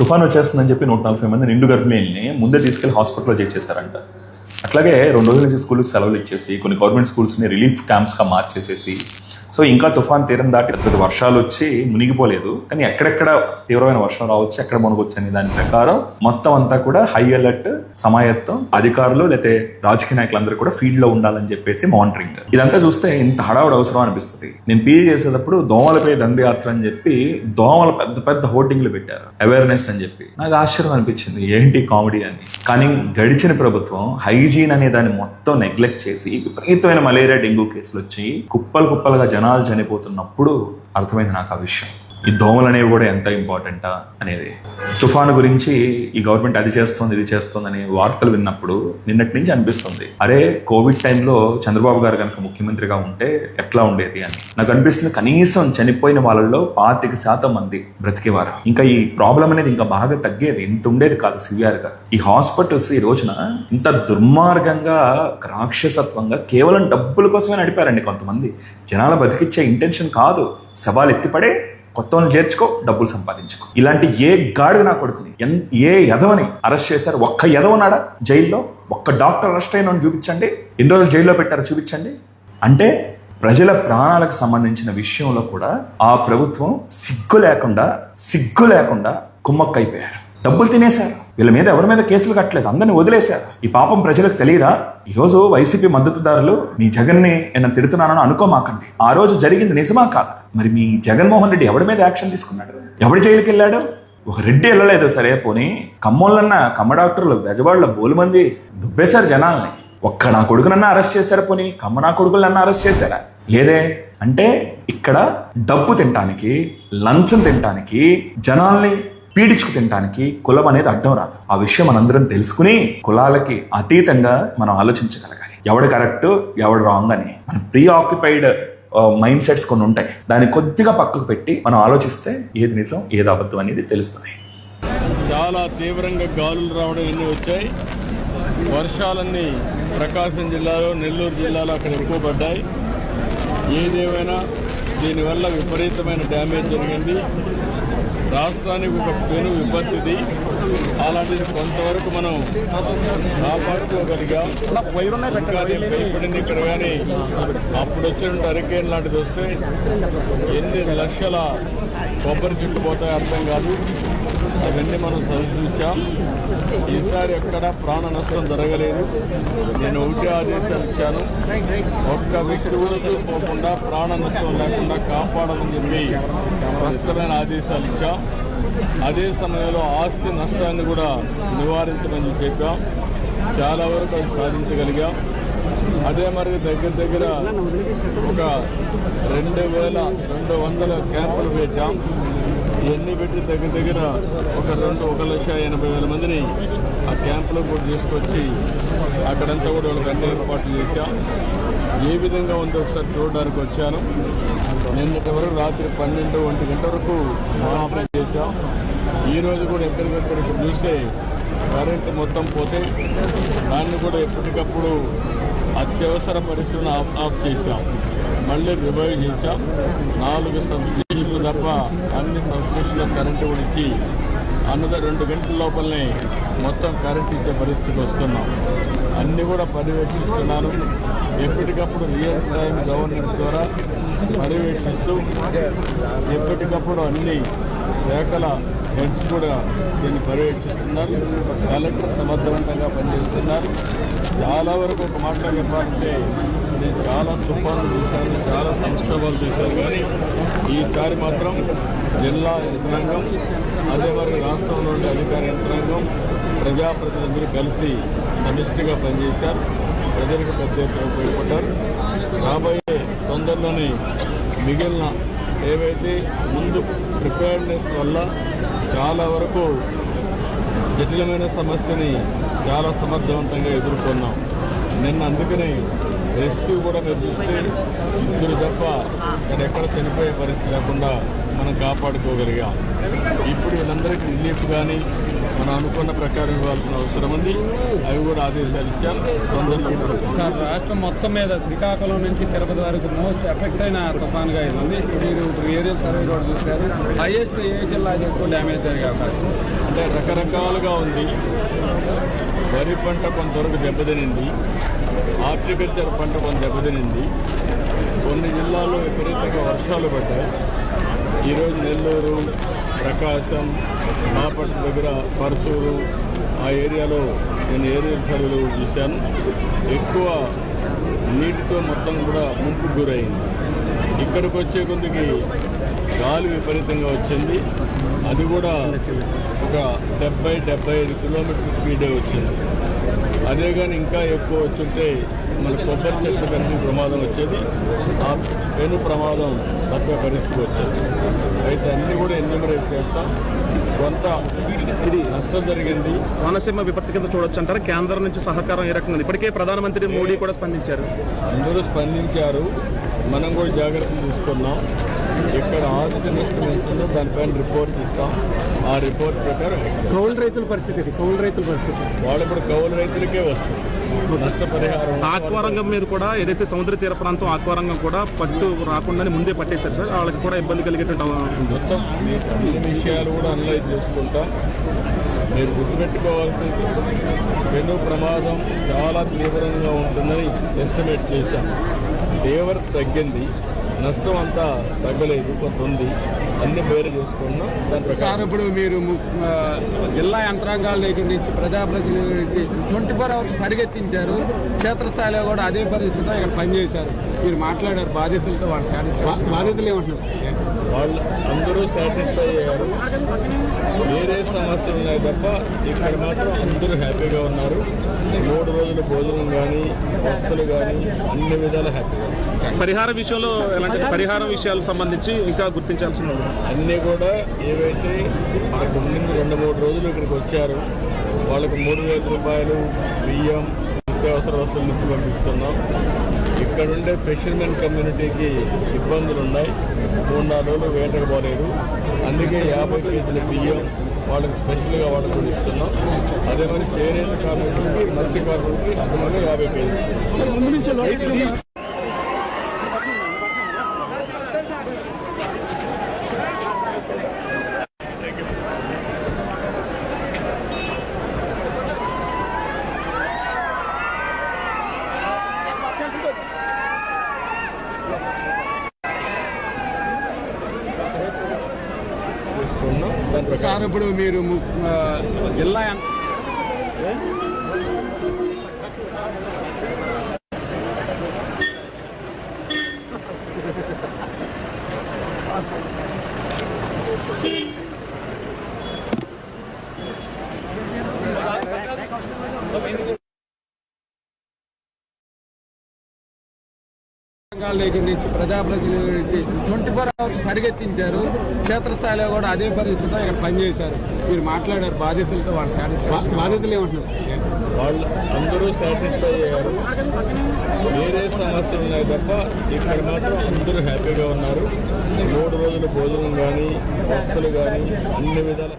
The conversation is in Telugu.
తుఫాన్ వచ్చేస్తుందని చెప్పి నూట నలభై మంది నిండు గర్భిణీల్ని ముందే తీసుకెళ్ళి హాస్పిటల్లో చేసేసారంట అట్లాగే రెండు రోజుల నుంచి స్కూల్కి సెలవులు ఇచ్చేసి కొన్ని గవర్నమెంట్ స్కూల్స్ని రిలీఫ్ క్యాంప్స్గా మార్చేసేసి సో ఇంకా తుఫాన్ తీరం దాటి పెద్ద వర్షాలు వచ్చి మునిగిపోలేదు. కానీ ఎక్కడెక్కడ తీవ్రమైన వర్షం రావచ్చు ఎక్కడ మునగొచ్చు అనే దాని ప్రకారం మొత్తం అంతా కూడా హై అలర్ట్ సమాయత్తం అధికారులు లేకపోతే రాజకీయ నాయకులందరూ కూడా ఫీల్డ్లో ఉండాలని చెప్పేసి మానిటరింగ్. ఇదంతా చూస్తే ఇంత హడావుడు అవసరం అనిపిస్తుంది. నేను పీజీ చేసేటప్పుడు దోమలపై దండయాత్ర అని చెప్పి దోమల పెద్ద పెద్ద హోర్డింగ్లు పెట్టారు. అవేర్నెస్ అని చెప్పి. నాకు ఆశ్చర్యం అనిపించింది. ఏంటి కామెడీ అని. కానీ గడిచిన ప్రభుత్వం హైజీన్ అనే దాన్ని మొత్తం నెగ్లెక్ట్ చేసి విపరీతమైన మలేరియా డెంగ్యూ కేసులు వచ్చి కుప్పలు కుప్పలుగా జనాలు చనిపోతున్నప్పుడు అర్థమైంది నాకు ఆ విషయం. ఈ దోమలు అనేవి కూడా ఎంత ఇంపార్టెంటా అనేది. తుఫాను గురించి ఈ గవర్నమెంట్ అది చేస్తుంది ఇది చేస్తుందని వార్తలు విన్నప్పుడు నిన్నటి నుంచి అనిపిస్తుంది. అరే కోవిడ్ టైంలో చంద్రబాబు గారు కనుక ముఖ్యమంత్రిగా ఉంటే ఎట్లా ఉండేది అని. నాకు అనిపిస్తుంది కనీసం చనిపోయిన వాళ్ళల్లో పాతిక శాతం మంది బ్రతికేవారు. ఇంకా ఈ ప్రాబ్లం అనేది ఇంకా బాగా తగ్గేది ఇంత ఉండేది కాదు సివియర్గా ఈ హాస్పిటల్స్ ఈ రోజున ఇంత దుర్మార్గంగా రాక్షసత్వంగా కేవలం డబ్బుల కోసమే నడిపారండి కొంతమంది. జనాల బతికిచ్చే ఇంటెన్షన్ కాదు. సవాల్ ఎత్తిపడే కొత్త వాళ్ళని చేర్చుకో డబ్బులు సంపాదించుకో. ఇలాంటి ఏ గాడిద నా కొడుకుని ఎన్- ఏ యదవని అరెస్ట్ చేశారు? ఒక్క యదవనాడా జైల్లో? ఒక్క డాక్టర్ అరెస్ట్ అయిన చూపించండి. ఎన్ని రోజులు జైల్లో పెట్టారో చూపించండి. అంటే ప్రజల ప్రాణాలకు సంబంధించిన విషయంలో కూడా ఆ ప్రభుత్వం సిగ్గు లేకుండా సిగ్గు లేకుండా కుమ్మక్కైపోయారు. డబ్బులు తినేశారు. వీళ్ళ మీద ఎవరి మీద కేసులు కట్టలేదు. అందరిని వదిలేశారు. ఈ పాపం ప్రజలకు తెలియదా? ఈ రోజు వైసీపీ మద్దతుదారులు మీ జగన్ని నేను తిడుతున్నానని అనుకోమాకండి. ఆ రోజు జరిగింది నిజమా కాదా? మరి మీ జగన్మోహన్ రెడ్డి ఎవరి మీద యాక్షన్ తీసుకున్నాడు? ఎవడి జైలుకి వెళ్ళాడు ఒక రెడ్డి వెళ్ళలేదు. సరే పోనీ కమ్మోళ్ళన్న కమ్మ డాక్టర్లు బెజవాడలో బోలుమంది దుబ్బేశారు జనాల్ని. ఒక్క నా కొడుకునన్నా అరెస్ట్ చేశారా పోనీ? కమ్మ నా కొడుకులన్నా అరెస్ట్ చేశారా? లేదే. అంటే ఇక్కడ డబ్బు తినటానికి లంచం తినటానికి జనాల్ని పీడించుకు తినటానికి కులం అనేది అడ్డం రాదు. ఆ విషయం మనందరం తెలుసుకుని కులాలకి అతీతంగా మనం ఆలోచించగలగాలి. ఎవడు కరెక్ట్ ఎవడు రాంగ్ అని. మన ప్రీ ఆక్యుపైడ్ మైండ్ సెట్స్ కొన్ని ఉంటాయి. దాన్ని కొద్దిగా పక్కకు పెట్టి మనం ఆలోచిస్తే ఏది నిజం ఏది అబద్ధం అనేది తెలుస్తుంది. చాలా తీవ్రంగా గాలులు రావడం ఎన్ని వచ్చాయి. వర్షాలన్నీ ప్రకాశం జిల్లాలో నెల్లూరు జిల్లాలో అక్కడ ఎక్కువ పడ్డాయి. ఏదేమైనా దీనివల్ల విపరీతమైన డ్యామేజ్ జరిగింది. రాష్ట్రానికి ఒక పెను విపత్తిది. అలాంటిది కొంతవరకు మనం కాపాడుకోగలిగాం. భయపడింది ఇక్కడ కానీ అప్పుడు వచ్చిన హరికేన్ లాంటిది వస్తే ఎన్ని లక్షల కొబ్బరి చెట్లు పోతాయో అర్థం కాదు. అవన్నీ మనం సరిచూచాం. ఈసారి ఎక్కడ ప్రాణ నష్టం జరగలేదు. నేను ఒకటే ఆదేశాలు ఇచ్చాను. ఒక్క వ్యక్తి కూడా పోకుండా ప్రాణ నష్టం లేకుండా కాపాడాలని చెప్పి స్పష్టమైన ఆదేశాలు ఇచ్చాం. అదే సమయంలో ఆస్తి నష్టాన్ని కూడా నివారించమని చెప్పాం. చాలా వరకు అది సాధించగలిగాం. అదే మరి దగ్గర దగ్గర ఒక రెండు వేల రెండు వందల క్యాంపులు పెట్టాం. ఇవన్నీ పెట్టి దగ్గర దగ్గర ఒక రెండు ఒక లక్ష ఎనభై వేల మందిని ఆ క్యాంపులో కూడా తీసుకొచ్చి అక్కడంతా కూడా వాళ్ళకి అన్ని ఏర్పాట్లు చేశాం. ఏ విధంగా ఉందో ఒకసారి చూడడానికి వచ్చాను. నిన్నటి వరకు రాత్రి పన్నెండు ఒంటి గంట వరకు ఆపరేట్ చేశాం. ఈరోజు కూడా ఎక్కడికక్కడ చూస్తే కరెంటు మొత్తం పోతే దాన్ని కూడా ఎప్పటికప్పుడు అత్యవసర పరిస్థితులను ఆఫ్ ఆఫ్ చేశాం. మళ్ళీ రివైవ్ చేశాం. నాలుగు సబ్స్టేషన్లు తప్ప అన్ని సబ్స్టేషన్లో కరెంటు కూడా ఇచ్చి అన్నద రెండు గంటల లోపలనే మొత్తం కరెంట్ ఇచ్చే పరిస్థితికి వస్తున్నాం. అన్నీ కూడా పర్యవేక్షిస్తున్నాను ఎప్పటికప్పుడు రియల్ టైం గవర్నెన్స్ ద్వారా పర్యవేక్షిస్తూ ఎప్పటికప్పుడు అన్ని శాఖల హెడ్స్ కూడా దీన్ని పర్యవేక్షిస్తున్నారు. కలెక్టర్ సమర్థవంతంగా పనిచేస్తున్నారు. చాలా వరకు ఒక మాట చెప్పాలంటే నేను చాలా తుఫాను చూశాను చాలా సంక్షోభాలు చూశాను కానీ ఈసారి మాత్రం జిల్లా యంత్రాంగం అదే మరి రాష్ట్రంలో ఉండే అధికార యంత్రాంగం ప్రజాప్రతినిధులు కలిసి సమిష్టిగా పనిచేశారు. ప్రజలకు పెద్ద ఎత్తున ఉపయోగపడ్డారు. రాబోయే తొందరలోనే మిగిలిన ఏవైతే ముందు ప్రిపేర్నెస్ వల్ల చాలా వరకు జటిలమైన సమస్యని చాలా సమర్థవంతంగా ఎదుర్కొన్నాం. నిన్న అందుకనే రెస్క్యూ కూడా మీరు చూస్తే ఇద్దరు తప్ప ఇక్కడ ఎక్కడ చనిపోయే పరిస్థితి లేకుండా మనం కాపాడుకోగలిగాం. ఇప్పుడు వీళ్ళందరికీ రిలీఫ్ కానీ మనం అనుకున్న ప్రకారం ఇవ్వాల్సిన అవసరం ఉంది. అవి కూడా ఆదేశాలు ఇచ్చాం. తొందరగా ఇవ్వడం. సార్ రాష్ట్రం మొత్తం మీద శ్రీకాకుళం నుంచి తిరుపతి వరకు మోస్ట్ ఎఫెక్ట్ అయిన తుఫాన్గా ఉంది. మీరు ఏరియా సర్వే కూడా చూశారు. హైయెస్ట్ ఏ జిల్లాకి ఎక్కువ డ్యామేజ్ జరిగే అవకాశం? అంటే రకరకాలుగా ఉంది. వరి పంట కొంతవరకు దెబ్బతినింది. హార్టికల్చర్ పంట కొంత దెబ్బతినింది. కొన్ని జిల్లాల్లో విపరీతంగా వర్షాలు పడ్డాయి. ఈరోజు నెల్లూరు ప్రకాశం బాపట్ల దగ్గర పరచూరు ఆ ఏరియాలో నేను ఏరియల్ సర్వేలు చూశాను. ఎక్కువ నీటితో మొత్తం కూడా ముంపు గురైంది. ఇక్కడికి వచ్చే కొద్దికి గాలి విపరీతంగా వచ్చింది. అది కూడా ఒక డెబ్బై డెబ్బై ఐదు కిలోమీటర్ స్పీడే వచ్చింది. అదే కానీ ఇంకా ఎక్కువ వచ్చుంటే మన కొబ్బరి చెట్ల కలిసి ప్రమాదం వచ్చేది. ఆ పెను ప్రమాదం తప్పే పరిస్థితి వచ్చేది. అయితే అన్నీ కూడా ఎన్యూమరేట్ చేస్తాం. కొంత ఇది నష్టం జరిగింది. కోనసీమ విపత్తు కింద చూడొచ్చు అంటారా. కేంద్రం నుంచి సహకారం ఏ రకంగా ఇప్పటికే ప్రధానమంత్రి మోడీ కూడా స్పందించారు. అందరూ స్పందించారు. మనం కూడా జాగ్రత్తలు తీసుకున్నాం. ఇక్కడ ఆస్తి నష్టం ఎంత ఉందో దానిపైన రిపోర్ట్ ఇస్తాం. ఆ రిపోర్ట్ ప్రకారం. కౌలు రైతుల పరిస్థితి ఇది కౌలు రైతుల పరిస్థితి. వాళ్ళు ఇప్పుడు కౌలు రైతులకే వస్తుంది నష్టపరిహారం ఆక్వారంగం మీద కూడా ఏదైతే సముద్ర తీర ప్రాంతం ఆక్వారంగం కూడా పట్టు రాకుండానే ముందే పట్టేశారు సార్. వాళ్ళకి కూడా ఇబ్బంది కలిగేటట్టు మొత్తం అన్ని విషయాలు కూడా అనలైజ్ చేసుకుంటాం. మీరు గుర్తుపెట్టుకోవాల్సింది పెను ప్రమాదం చాలా తీవ్రంగా ఉంటుందని ఎస్టిమేట్ చేశాం. తీవ్రత తగ్గింది. నష్టం అంతా తగ్గలేదు కొంత ఉంది. అన్ని వేరే చేసుకున్నాం దాని ప్రకారం. ఇప్పుడు మీరు జిల్లా యంత్రాంగాల దగ్గర నుంచి ప్రజాప్రతినిధుల నుంచి ట్వంటీ ఫోర్ అవర్స్ పరిగెత్తించారు. క్షేత్రస్థాయిలో కూడా అదే పరిస్థితిలో ఇక్కడ పనిచేశారు. మీరు మాట్లాడారు బాధితులతో వాళ్ళు సాటిస్ఫై బాధితులు ఏమంటున్నారు? వాళ్ళు అందరూ సాటిస్ఫై అయ్యారు. వేరే సమస్యలు ఉన్నాయి తప్ప ఇక్కడ మాత్రం అందరూ హ్యాపీగా ఉన్నారు. మూడు రోజుల భోజనం కానీ వస్తువులు కానీ అన్ని విధాలు హ్యాపీగా ఉన్నారు. పరిహార విషయంలో ఎలాంటి పరిహారం విషయాలకు సంబంధించి ఇంకా గుర్తించాల్సిన ఉంది. అన్నీ కూడా ఏవైతే మనకు ముందు రెండు మూడు రోజులు ఇక్కడికి వచ్చారు వాళ్ళకి మూడు వేల రూపాయలు బియ్యం నిత్యావసర వస్తువులు నుంచి పంపిస్తున్నాం. ఇక్కడుండే ఫిషర్మెన్ కమ్యూనిటీకి ఇబ్బందులు ఉన్నాయి. మూడు నాలుగు రోజులు వేటకు పోలేరు అందుకే యాభై కేజీల బియ్యం వాళ్ళకి స్పెషల్గా వాళ్ళకు కూడా ఇస్తున్నాం అదే మరి చేనేత కార్మికులకి మత్స్య కార్మికులకి అదనంగా యాభై కేజీలు ఇస్తున్నాం. తీసుకున్నాం దాని ప్రకారం సార్ ఇప్పుడు మీరు జిల్లా యంత్రాంగాల దగ్గర నుంచి ప్రజాప్రతినిధుల నుంచి ట్వంటీ ఫోర్ అవర్స్ పరిగెత్తించారు. క్షేత్రస్థాయిలో కూడా అదే పరిస్థితిలో ఇక్కడ పనిచేశారు. మీరు మాట్లాడారు బాధితులతో వాళ్ళు సాటిస్ఫై బాధితులు ఏమంటున్నారు? వాళ్ళు అందరూ సాటిస్ఫై అయ్యారు. వేరే సమస్యలు ఉన్నాయి తప్ప ఇక్కడ మాత్రం అందరూ హ్యాపీగా ఉన్నారు. మూడు రోజుల భోజనం కానీ వస్తువులు కానీ అన్ని విధాలు